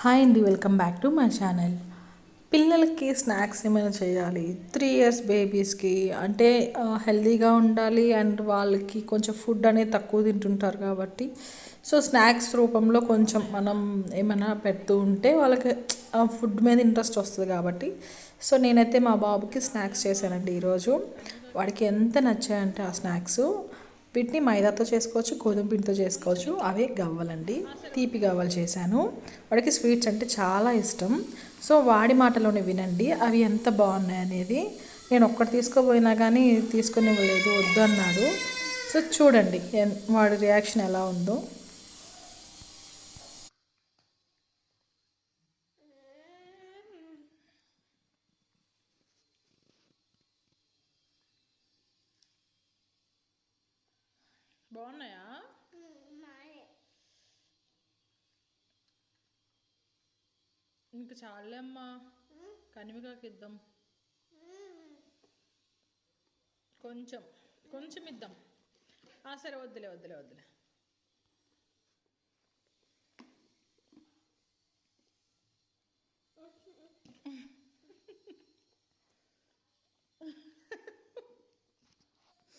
Hi అండి welcome back to my channel. పిల్లలకి snacks ఏమైనా చేయాలి? త్రీ ఇయర్స్ బేబీస్కి అంటే హెల్తీగా ఉండాలి అండ్ వాళ్ళకి కొంచెం ఫుడ్ అనేది తక్కువ తింటుంటారు కాబట్టి. సో స్నాక్స్ రూపంలో కొంచెం మనం ఏమైనా పెడుతూ ఉంటే వాళ్ళకి ఫుడ్ మీద ఇంట్రెస్ట్ వస్తుంది కాబట్టి. సో నేనైతే మా బాబుకి స్నాక్స్ చేశానండి ఈరోజు. వాడికి ఎంత నచ్చాయంటే ఆ స్నాక్స్. వీటిని మైదాతో చేసుకోవచ్చు గోధుమ పిండితో చేసుకోవచ్చు. అవే గవ్వలండి. తీపి గవ్వలు చేశాను. వాడికి స్వీట్స్ అంటే చాలా ఇష్టం. సో వాడి మాటలోనే వినండి. అవి ఎంత బాగున్నాయి అనేది నేను ఒక్కటి తీసుకోపోయినా కానీ తీసుకుని ఇవ్వలేదు వద్దు అన్నాడు సో చూడండి ఎన్- వాడి రియాక్షన్ ఎలా ఉందో. బాగున్నాయా? ఇంక చాలే అమ్మా కనిమికాకి ఇద్దాం కొంచెం కొంచెం ఇద్దాం. ఆ, సరే వద్దులే వద్దులే వద్దులే.